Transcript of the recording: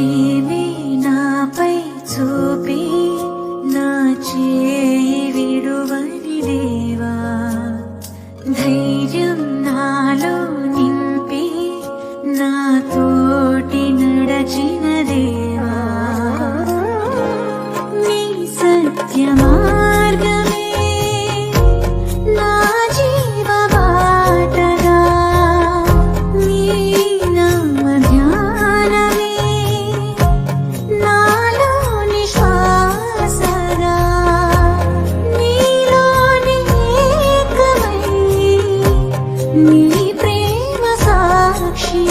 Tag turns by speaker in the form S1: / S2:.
S1: దృష్టిని నాపై చూపి నా చేయి విడువని దేవా. ధైర్యం నాలో నింపి నాతో నీ ప్రేమ సాక్షి